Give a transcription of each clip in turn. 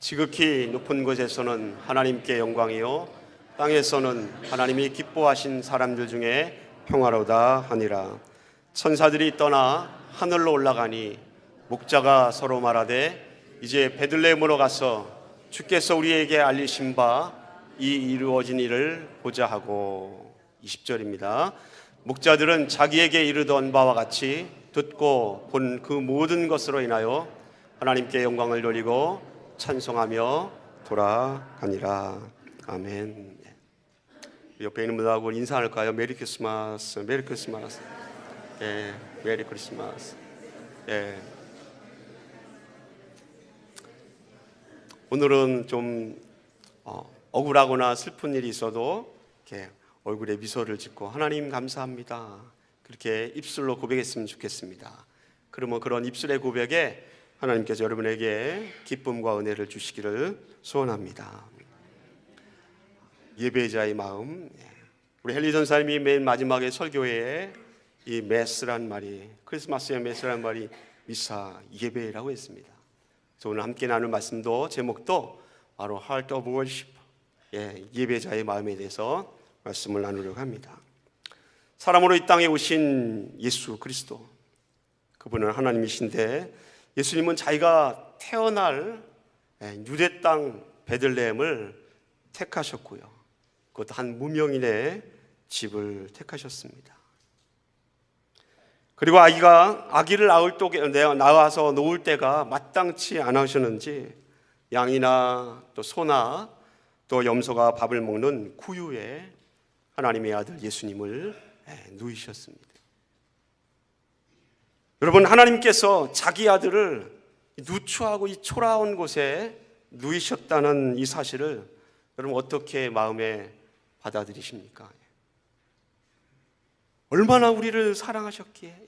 지극히 높은 곳에서는 하나님께 영광이요 땅에서는 하나님이 기뻐하신 사람들 중에 평화로다 하니라 천사들이 떠나 하늘로 올라가니 목자가 서로 말하되 이제 베들레헴으로 가서 주께서 우리에게 알리신 바 이 이루어진 일을 보자 하고 20절입니다. 목자들은 자기에게 이르던 바와 같이 듣고 본 그 모든 것으로 인하여 하나님께 영광을 돌리고 찬송하며 돌아가니라. 아멘. 옆에 있는 분하고 인사 할까요? 메리 크리스마스, 메리 크리스마스. 예, 메리 크리스마스. 예. 오늘은 좀 어, 억울하거나 슬픈 일이 있어도 이렇게 얼굴에 미소를 짓고 하나님 감사합니다. 그렇게 입술로 고백했으면 좋겠습니다. 그러면 그런 입술의 고백에 하나님께서 여러분에게 기쁨과 은혜를 주시기를 소원합니다. 예배자의 마음. 예. 우리 헨리 전사님이 맨 마지막에 설교에 이 메스란 말이 크리스마스의 메스란 말이 미사 예배라고 했습니다. 오늘 함께 나눌 말씀도 제목도 바로 Heart of Worship 예, 예배자의 마음에 대해서 말씀을 나누려고 합니다. 사람으로 이 땅에 오신 예수 그리스도 그분은 하나님이신데 예수님은 자기가 태어날 예, 유대 땅 베들레헴을 택하셨고요. 그것도 한 무명인의 집을 택하셨습니다. 그리고 아기가 아기를 낳을 때 나와서 놓을 때가 마땅치 않으셨는지 양이나 또 소나 또 염소가 밥을 먹는 구유에 하나님의 아들 예수님을 예, 누이셨습니다. 여러분 하나님께서 자기 아들을 누추하고 이 초라한 곳에 누이셨다는 이 사실을 여러분 어떻게 마음에 받아들이십니까? 얼마나 우리를 사랑하셨기에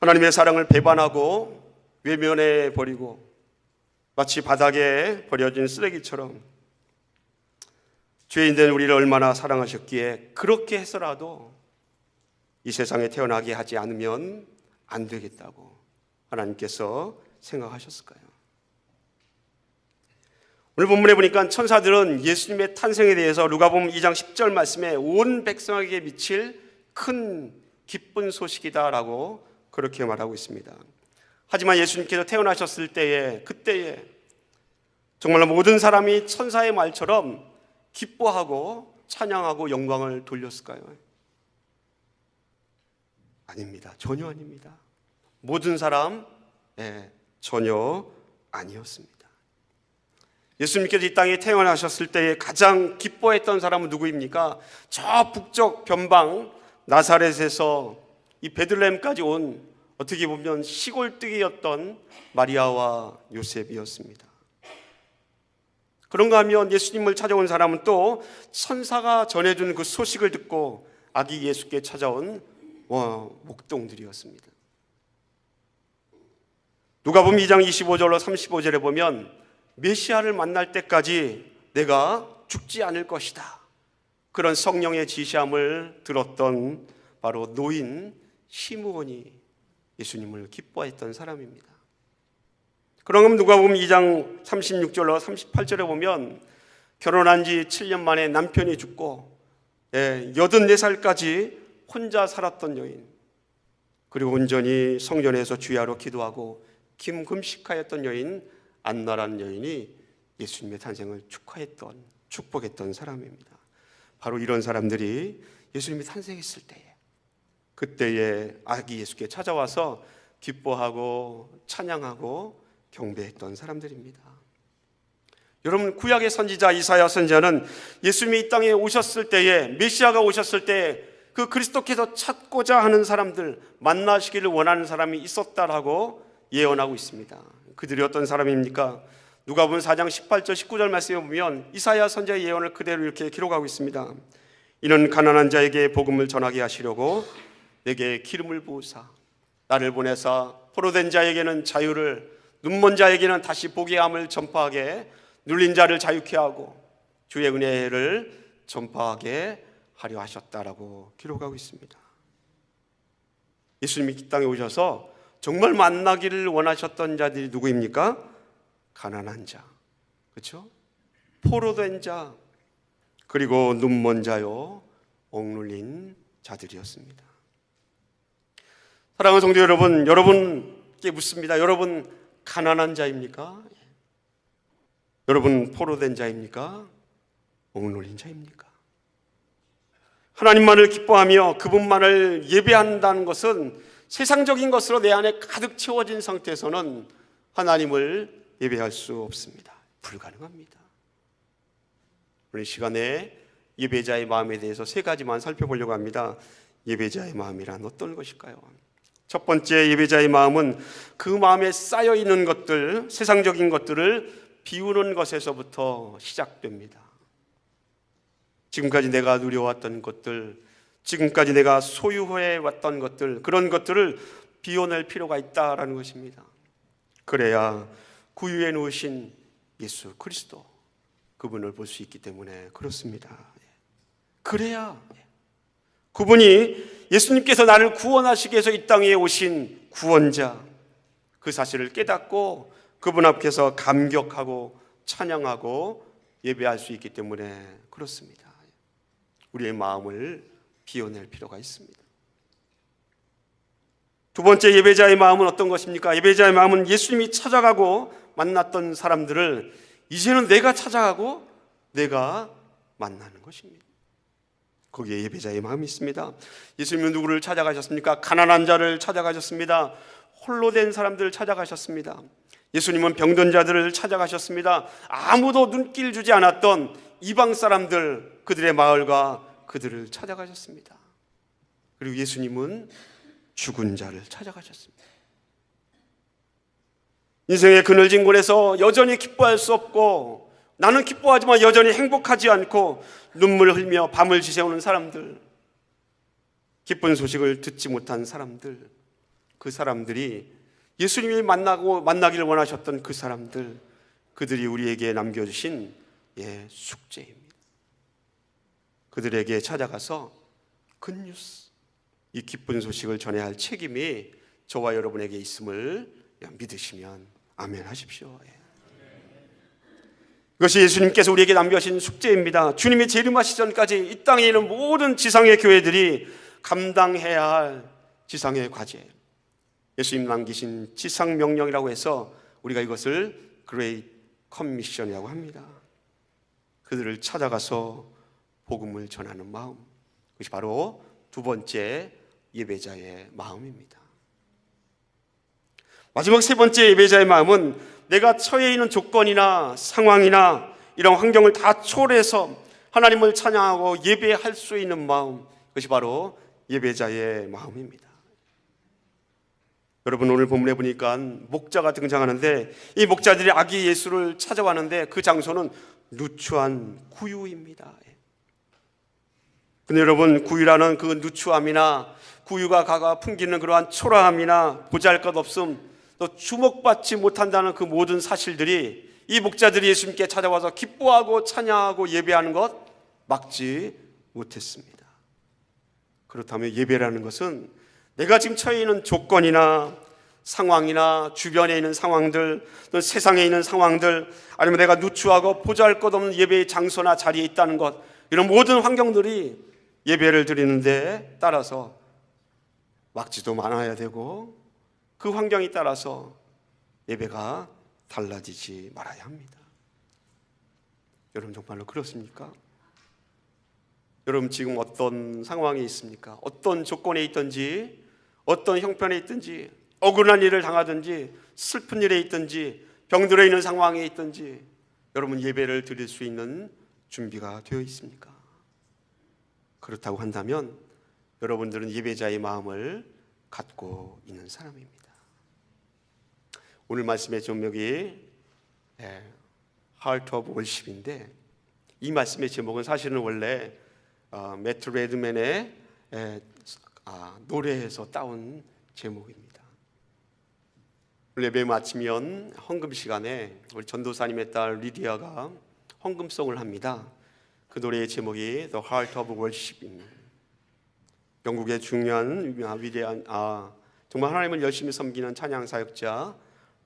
하나님의 사랑을 배반하고 외면해 버리고 마치 바닥에 버려진 쓰레기처럼 죄인된 우리를 얼마나 사랑하셨기에 그렇게 해서라도 이 세상에 태어나게 하지 않으면 안 되겠다고 하나님께서 생각하셨을까요? 오늘 본문에 보니까 천사들은 예수님의 탄생에 대해서 누가복음 2장 10절 말씀에 온 백성에게 미칠 큰 기쁜 소식이다라고 그렇게 말하고 있습니다. 하지만 예수님께서 태어나셨을 때에 그때에 정말로 모든 사람이 천사의 말처럼 기뻐하고 찬양하고 영광을 돌렸을까요? 아닙니다. 전혀 아닙니다. 모든 사람 예, 전혀 아니었습니다. 예수님께서 이 땅에 태어나셨을 때에 가장 기뻐했던 사람은 누구입니까? 저 북쪽 변방 나사렛에서 이 베들레헴까지 온 어떻게 보면 시골뜨기였던 마리아와 요셉이었습니다. 그런가 하면 예수님을 찾아온 사람은 또 천사가 전해준 그 소식을 듣고 아기 예수께 찾아온 목동들이었습니다. 누가 보면 2장 25절로 35절에 보면 메시아를 만날 때까지 내가 죽지 않을 것이다. 그런 성령의 지시함을 들었던 바로 노인 시므온이 예수님을 기뻐했던 사람입니다. 그러면 누가 보면 2장 36절로 38절에 보면 결혼한 지 7년 만에 남편이 죽고 예, 84살까지 혼자 살았던 여인 그리고 온전히 성전에서 주야로 기도하고 김금식하였던 여인 안나란 여인이 예수님의 탄생을 축하했던 축복했던 사람입니다. 바로 이런 사람들이 예수님이 탄생했을 때에 그때에 아기 예수께 찾아와서 기뻐하고 찬양하고 경배했던 사람들입니다. 여러분 구약의 선지자 이사야 선지자는 예수님이 이 땅에 오셨을 때에 메시아가 오셨을 때 그 그리스도께서 찾고자 하는 사람들 만나시기를 원하는 사람이 있었다라고 예언하고 있습니다. 그들이 어떤 사람입니까? 누가 보면 4장 18절 19절 말씀에 보면 이사야 선지자의 예언을 그대로 이렇게 기록하고 있습니다. 이는 가난한 자에게 복음을 전하게 하시려고 내게 기름을 부으사 나를 보내사 포로된 자에게는 자유를 눈먼 자에게는 다시 보게 함을 전파하게 눌린 자를 자유케 하고 주의 은혜를 전파하게 하려 하셨다라고 기록하고 있습니다. 예수님이 이 땅에 오셔서 정말 만나기를 원하셨던 자들이 누구입니까? 가난한 자, 그렇죠? 포로된 자, 그리고 눈먼 자요, 억눌린 자들이었습니다. 사랑하는 성도 여러분, 여러분께 묻습니다. 여러분 가난한 자입니까? 여러분 포로된 자입니까? 억눌린 자입니까? 하나님만을 기뻐하며 그분만을 예배한다는 것은 세상적인 것으로 내 안에 가득 채워진 상태에서는 하나님을 예배할 수 없습니다. 불가능합니다. 이 시간에 예배자의 마음에 대해서 세 가지만 살펴보려고 합니다. 예배자의 마음이란 어떤 것일까요? 첫 번째 예배자의 마음은 그 마음에 쌓여 있는 것들, 세상적인 것들을 비우는 것에서부터 시작됩니다. 지금까지 내가 누려왔던 것들, 지금까지 내가 소유해 왔던 것들, 그런 것들을 비워낼 필요가 있다라는 것입니다. 그래야 구유에 놓으신 예수 그리스도 그분을 볼 수 있기 때문에 그렇습니다. 그래야 그분이 예수님께서 나를 구원하시기 위해서 이 땅에 오신 구원자 그 사실을 깨닫고 그분 앞에서 감격하고 찬양하고 예배할 수 있기 때문에 그렇습니다. 우리의 마음을 비워낼 필요가 있습니다. 두 번째 예배자의 마음은 어떤 것입니까? 예배자의 마음은 예수님이 찾아가고 만났던 사람들을 이제는 내가 찾아가고 내가 만나는 것입니다. 거기에 예배자의 마음이 있습니다. 예수님은 누구를 찾아가셨습니까? 가난한 자를 찾아가셨습니다. 홀로 된 사람들을 찾아가셨습니다. 예수님은 병든 자들을 찾아가셨습니다. 아무도 눈길 주지 않았던 이방 사람들 그들의 마을과 그들을 찾아가셨습니다. 그리고 예수님은 죽은 자를 찾아가셨습니다. 인생의 그늘진 곳에서 여전히 기뻐할 수 없고 나는 기뻐하지만 여전히 행복하지 않고 눈물 흘며 밤을 지새우는 사람들, 기쁜 소식을 듣지 못한 사람들, 그 사람들이 예수님이 만나고 만나기를 원하셨던 그 사람들, 그들이 우리에게 남겨주신 예, 숙제입니다. 그들에게 찾아가서 굿뉴스, 이 기쁜 소식을 전해야 할 책임이 저와 여러분에게 있음을 믿으시면 아멘 하십시오. 예. 이것이 예수님께서 우리에게 남겨신 숙제입니다. 주님이 재림하시 전까지 이 땅에 있는 모든 지상의 교회들이 감당해야 할 지상의 과제. 예수님 남기신 지상 명령이라고 해서 우리가 이것을 그레이트 커미션이라고 합니다. 그들을 찾아가서 복음을 전하는 마음. 그것이 바로 두 번째 예배자의 마음입니다. 마지막 세 번째 예배자의 마음은 내가 처해 있는 조건이나 상황이나 이런 환경을 다 초월해서 하나님을 찬양하고 예배할 수 있는 마음, 그것이 바로 예배자의 마음입니다. 여러분 오늘 본문에 보니까 목자가 등장하는데 이 목자들이 아기 예수를 찾아왔는데 그 장소는 누추한 구유입니다. 근데 여러분 구유라는 그 누추함이나 구유가 가가 풍기는 그러한 초라함이나 보잘것 없음 또 주목받지 못한다는 그 모든 사실들이 이 목자들이 예수님께 찾아와서 기뻐하고 찬양하고 예배하는 것 막지 못했습니다. 그렇다면 예배라는 것은 내가 지금 처해 있는 조건이나 상황이나 주변에 있는 상황들, 또 세상에 있는 상황들, 아니면 내가 누추하고 보잘 것 없는 예배의 장소나 자리에 있다는 것, 이런 모든 환경들이 예배를 드리는데 따라서 막지도 많아야 되고 그 환경에 따라서 예배가 달라지지 말아야 합니다. 여러분 정말로 그렇습니까? 여러분 지금 어떤 상황에 있습니까? 어떤 조건에 있든지 어떤 형편에 있든지 억울한 일을 당하든지 슬픈 일에 있든지 병들어 있는 상황에 있든지 여러분 예배를 드릴 수 있는 준비가 되어 있습니까? 그렇다고 한다면 여러분들은 예배자의 마음을 갖고 있는 사람입니다. 오늘 말씀의 제목이 예, Heart of Worship인데 이 말씀의 제목은 사실은 원래 어, 매트 레드맨의 예, 아, 노래에서 따온 제목입니다. 예배 마치면 헌금 시간에 우리 전도사님의 딸 리디아가 헌금송을 합니다. 그 노래의 제목이 The Heart of Worship입니다. 영국의 중요한 위대한 아, 정말 하나님을 열심히 섬기는 찬양 사역자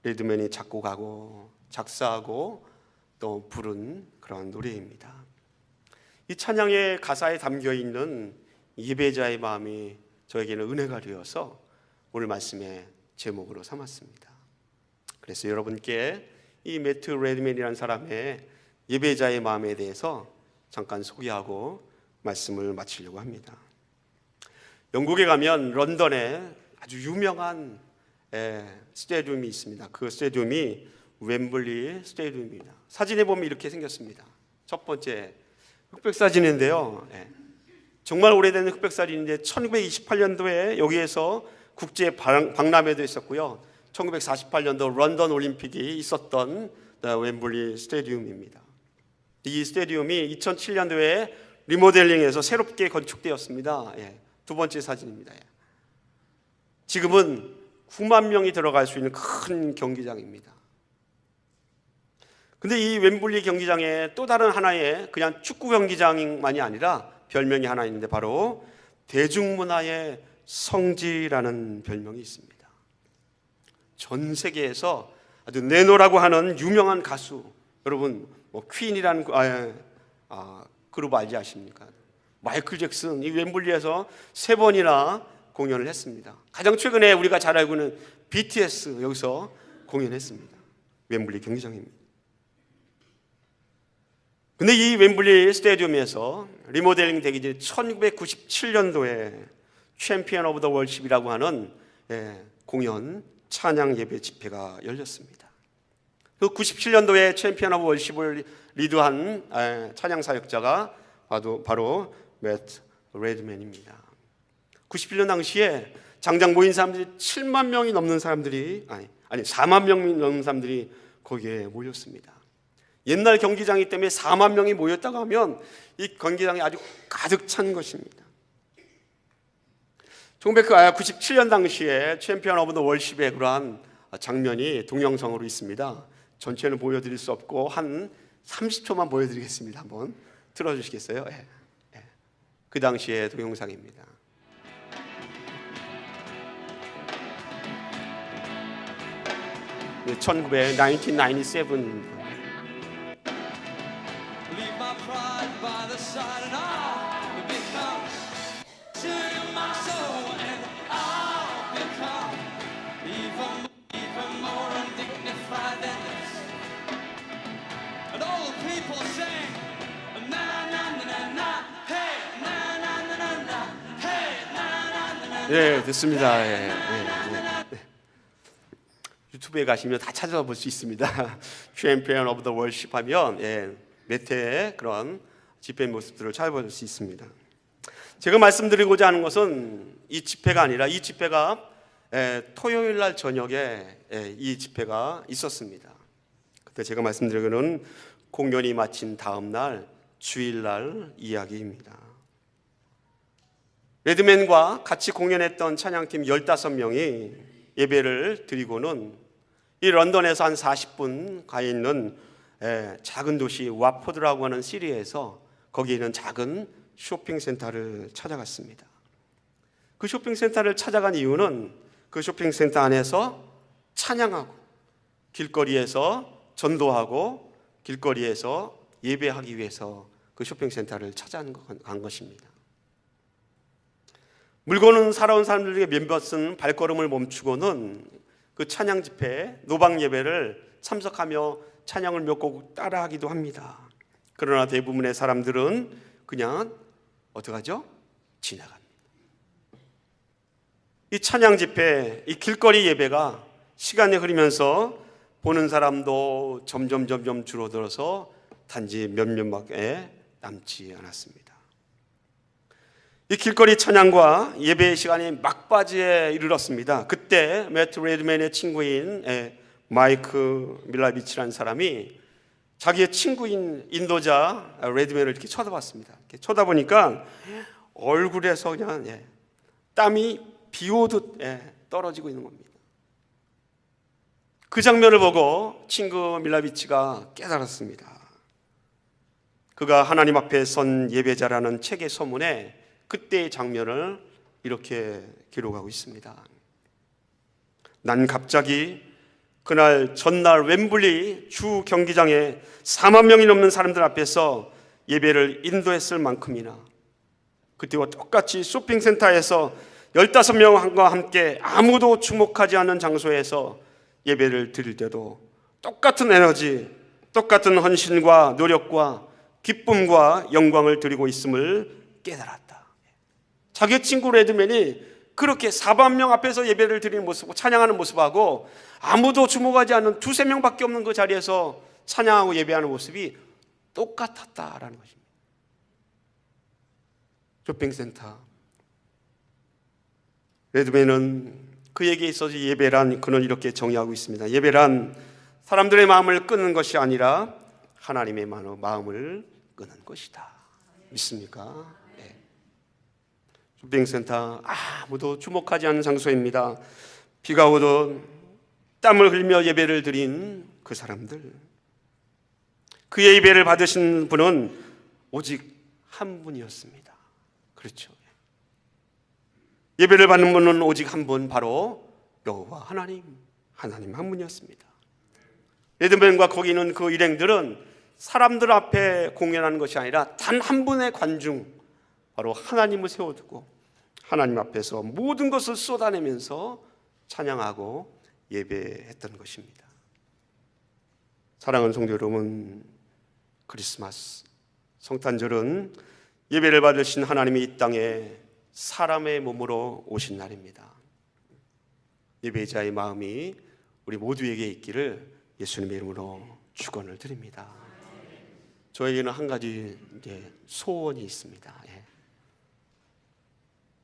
레드맨이 작곡하고 작사하고 또 부른 그런 노래입니다. 이 찬양의 가사에 담겨 있는 예배자의 마음이 저에게는 은혜가 되어서 오늘 말씀의 제목으로 삼았습니다. 그래서 여러분께 이 매트 레드맨이라는 사람의 예배자의 마음에 대해서 잠깐 소개하고 말씀을 마치려고 합니다. 영국에 가면 런던에 아주 유명한 에, 스테디움이 있습니다. 그 스테디움이 웸블리 스테디움입니다. 사진에 보면 이렇게 생겼습니다. 첫 번째 흑백 사진인데요. 예. 정말 오래된 흑백 사진인데 1928년도에 여기에서 국제 방- 박람회도 있었고요. 1948년도 런던 올림픽이 있었던 웸블리 스테디움입니다. 이 스테디움이 2007년도에 리모델링해서 새롭게 건축되었습니다. 예, 두 번째 사진입니다. 예. 지금은 9만 명이 들어갈 수 있는 큰 경기장입니다. 근데 이 웸블리 경기장에 또 다른 하나의 그냥 축구 경기장만이 아니라 별명이 하나 있는데 바로 대중문화의 성지라는 별명이 있습니다. 전 세계에서 아주 네노라고 하는 유명한 가수 여러분 뭐 퀸이라는 그- 아, 아, 그룹 알지 아십니까? 마이클 잭슨 이 웸블리에서 세 번이나 공연을 했습니다. 가장 최근에 우리가 잘 알고 있는 BTS 여기서 공연했습니다. 웸블리 경기장입니다. 근데 이 웸블리 스테디움에서 리모델링 되기 전 1997년도에 챔피언 오브 더 월십이라고 하는 예, 공연 찬양 예배 집회가 열렸습니다. 그 97년도에 챔피언 오브 월십을 리드한 예, 찬양 사역자가 바로, 매트 레드맨입니다. 91년 당시에 장장 모인 사람들이 7만 명이 넘는 사람들이 아니 아니 4만 명이 넘는 사람들이 거기에 모였습니다. 옛날 경기장이기 때문에 4만 명이 모였다고 하면 이 경기장이 아주 가득 찬 것입니다. 1997년 당시에 챔피언 오브 더 월십의 그러한 장면이 동영상으로 있습니다. 전체는 보여드릴 수 없고 한 30초만 보여드리겠습니다. 한번 틀어주시겠어요? 예, 예. 그 당시의 동영상입니다. 네, 1997 Leave 예, 됐습니다. 예, 예, 예. 유튜브에 가시면 다 찾아볼 수 있습니다. 챔피언 오브 더 월십 하면 예, 몇 회의 그런 집회 모습들을 찾아볼 수 있습니다. 제가 말씀드리고자 하는 것은 이 집회가 아니라 이 집회가 예, 토요일 날 저녁에 예, 이 집회가 있었습니다. 그때 제가 말씀드리고는 공연이 마친 다음 날 주일 날 이야기입니다. 레드맨과 같이 공연했던 찬양팀 15명이 예배를 드리고는 이 런던에서 한 40분 가 있는 에, 작은 도시 와포드라고 하는 시리에서 거기에 있는 작은 쇼핑센터를 찾아갔습니다. 그 쇼핑센터를 찾아간 이유는 그 쇼핑센터 안에서 찬양하고 길거리에서 전도하고 길거리에서 예배하기 위해서 그 쇼핑센터를 찾아간 것입니다. 물건은 살아온 사람들에게 몇몇은 발걸음을 멈추고는 그 찬양 집회 노방 예배를 참석하며 찬양을 몇 곡 따라하기도 합니다. 그러나 대부분의 사람들은 그냥 어떡하죠? 지나갑니다. 이 찬양 집회, 이 길거리 예배가 시간이 흐르면서 보는 사람도 점점 점점 줄어들어서 단지 몇몇밖에 남지 않았습니다. 이 길거리 찬양과 예배 시간이 막바지에 이르렀습니다. 그때 매트 레드맨의 친구인 에, 마이크 밀라비치라는 사람이 자기의 친구인 인도자 레드맨을 이렇게 쳐다봤습니다. 이렇게 쳐다보니까 얼굴에서 그냥 예, 땀이 비 오듯 예, 떨어지고 있는 겁니다. 그 장면을 보고 친구 밀라비치가 깨달았습니다. 그가 하나님 앞에 선 예배자라는 책의 서문에 그때의 장면을 이렇게 기록하고 있습니다. 난 갑자기 그날 전날 웸블리 주 경기장에 4만 명이 넘는 사람들 앞에서 예배를 인도했을 만큼이나 그때와 똑같이 쇼핑센터에서 15명과 함께 아무도 주목하지 않는 장소에서 예배를 드릴 때도 똑같은 에너지, 똑같은 헌신과 노력과 기쁨과 영광을 드리고 있음을 깨달았다. 자기 친구 레드맨이 그렇게 4만 명 앞에서 예배를 드리는 모습, 찬양하는 모습하고 아무도 주목하지 않는 두세 명밖에 없는 그 자리에서 찬양하고 예배하는 모습이 똑같았다라는 것입니다. 쇼핑센터. 레드맨은 그에게 있어서 예배란 그는 이렇게 정의하고 있습니다. 예배란 사람들의 마음을 끄는 것이 아니라 하나님의 마음을 끄는 것이다. 믿습니까? 네. 쇼핑센터 아무도 주목하지 않는 장소입니다. 비가 오던 땀을 흘며 예배를 드린 그 사람들. 그의 예배를 받으신 분은 오직 한 분이었습니다. 그렇죠. 예배를 받는 분은 오직 한 분 바로 여호와 하나님 하나님 한 분이었습니다. 레드맨과 거기 있는 그 일행들은 사람들 앞에 공연하는 것이 아니라 단 한 분의 관중 바로 하나님을 세워두고 하나님 앞에서 모든 것을 쏟아내면서 찬양하고 예배했던 것입니다. 사랑하는 성도 여러분, 크리스마스 성탄절은 예배를 받으신 하나님이 이 땅에 사람의 몸으로 오신 날입니다. 예배자의 마음이 우리 모두에게 있기를 예수님의 이름으로 축원을 드립니다. 저에게는 한 가지 소원이 있습니다.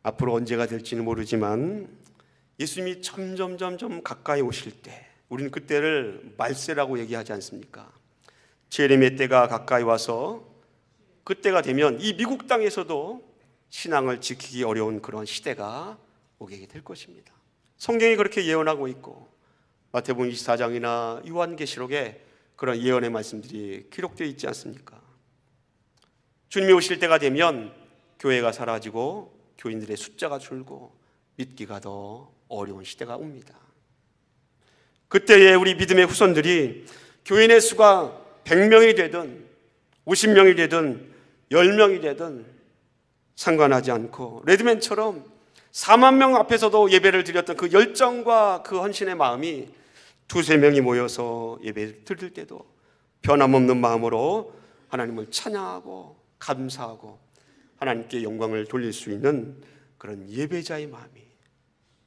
예. 앞으로 언제가 될지는 모르지만 예수님이 점점 점점 가까이 오실 때 우리는 그때를 말세라고 얘기하지 않습니까? 제레미의 때가 가까이 와서 그때가 되면 이 미국 땅에서도 신앙을 지키기 어려운 그런 시대가 오게 될 것입니다. 성경이 그렇게 예언하고 있고 마태복음 24장이나 요한계시록에 그런 예언의 말씀들이 기록되어 있지 않습니까? 주님이 오실 때가 되면 교회가 사라지고 교인들의 숫자가 줄고 믿기가 더 어려운 시대가 옵니다. 그때에 우리 믿음의 후손들이 교인의 수가 100명이 되든 50명이 되든 10명이 되든 상관하지 않고 레드맨처럼 4만 명 앞에서도 예배를 드렸던 그 열정과 그 헌신의 마음이 두세 명이 모여서 예배를 드릴 때도 변함없는 마음으로 하나님을 찬양하고 감사하고 하나님께 영광을 돌릴 수 있는 그런 예배자의 마음이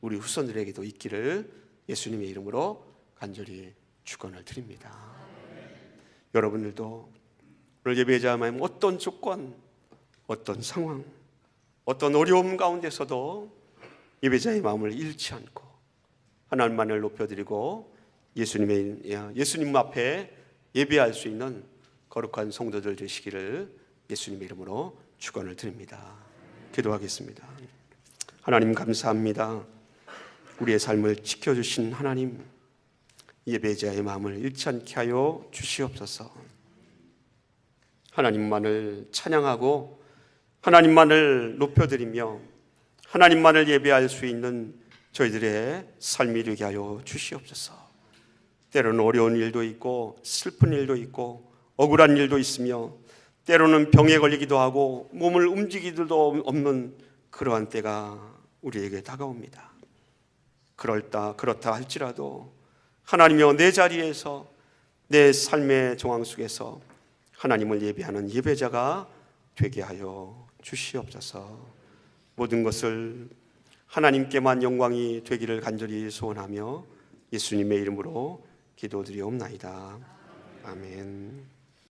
우리 후손들에게도 있기를 예수님의 이름으로 간절히 축원을 드립니다. 여러분들도 오늘 예배자의 마음 어떤 조건, 어떤 상황, 어떤 어려움 가운데서도 예배자의 마음을 잃지 않고 하나님만을 높여드리고 예수님의 예수님 앞에 예배할 수 있는 거룩한 성도들 되시기를 예수님의 이름으로 축원을 드립니다. 기도하겠습니다. 하나님 감사합니다. 우리의 삶을 지켜 주신 하나님 예배자의 마음을 잃지 않게 하여 주시옵소서. 하나님만을 찬양하고 하나님만을 높여드리며 하나님만을 예배할 수 있는 저희들의 삶이 되게 하여 주시옵소서. 때로는 어려운 일도 있고 슬픈 일도 있고 억울한 일도 있으며 때로는 병에 걸리기도 하고 몸을 움직이기도 없는 그러한 때가 우리에게 다가옵니다. 그럴다 그렇다 할지라도 하나님여 내 자리에서 내 삶의 정황 속에서 하나님을 예배하는 예배자가 되게 하여 주시옵소서. 모든 것을 하나님께만 영광이 되기를 간절히 소원하며 예수님의 이름으로 기도드리옵나이다. 아멘.